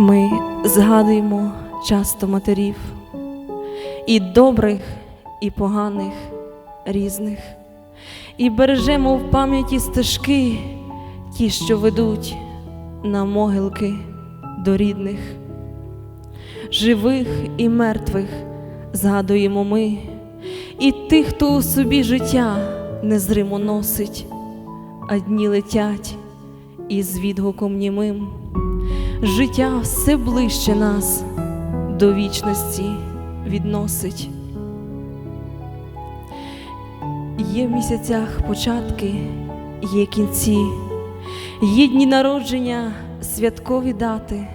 Ми згадуємо часто матерів, і добрих, і поганих, різних, і бережемо в пам'яті стежки, ті, що ведуть на могилки до рідних, живих і мертвих згадуємо ми, і тих, хто у собі життя незримо носить, а дні летять із відгуком німим. Життя все ближче нас до вічності відносить. Є в місяцях початки, є кінці, є дні народження, святкові дати.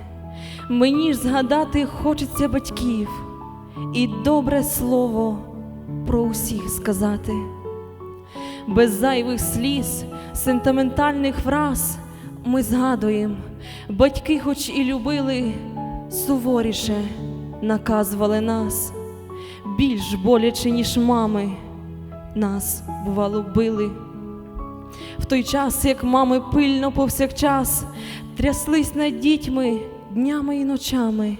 Мені ж згадати хочеться батьків і добре слово про усіх сказати. Без зайвих сліз, сентиментальних фраз ми згадуємо, батьки, хоч і любили, суворіше наказували нас, більш боляче, ніж мами, нас, бувало, били. В той час, як мами пильно повсякчас тряслись над дітьми днями і ночами,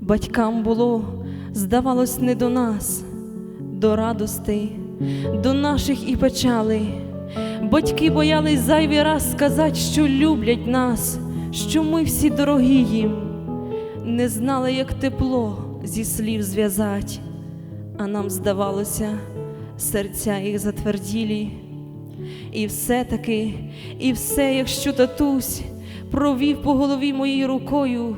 батькам було, здавалось, не до нас, до радостей, до наших і печалей. Батьки боялись зайвий раз сказати, що люблять нас, що ми всі дорогі їм, не знали, як тепло зі слів зв'язать, а нам здавалося, серця їх затверділі. І все-таки, і все, якщо татусь провів по голові моєю рукою,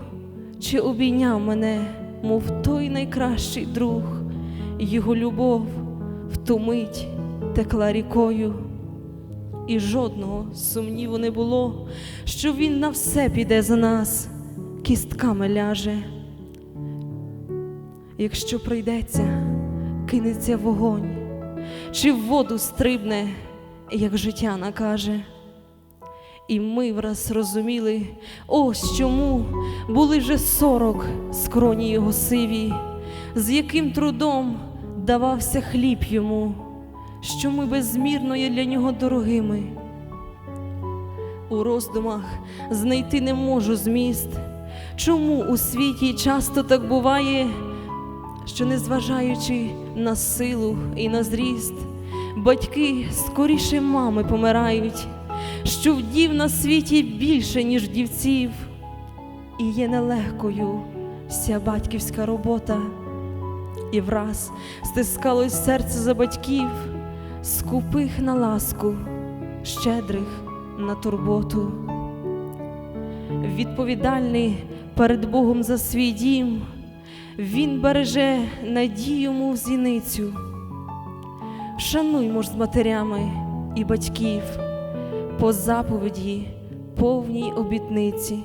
чи обійняв мене, мов той найкращий друг, його любов в ту мить текла рікою і жодного сумніву не було, що він на все піде за нас, кістками ляже. Якщо прийдеться, кинеться вогонь, чи в воду стрибне, як життя накаже. І ми враз розуміли, ось чому були вже сорок скроні його сиві, з яким трудом давався хліб йому що ми безмірно є для нього дорогими. У роздумах знайти не можу зміст, чому у світі часто так буває, що, незважаючи на силу і на зріст, батьки скоріше мами помирають, що вдів на світі більше, ніж дівців, і є нелегкою вся батьківська робота, і враз стискалось серце за батьків скупих на ласку, щедрих на турботу, відповідальний перед Богом за свій дім, Він береже надію, мов зіницю. Шануймо ж з матерями і батьків по заповіді, повній обітниці.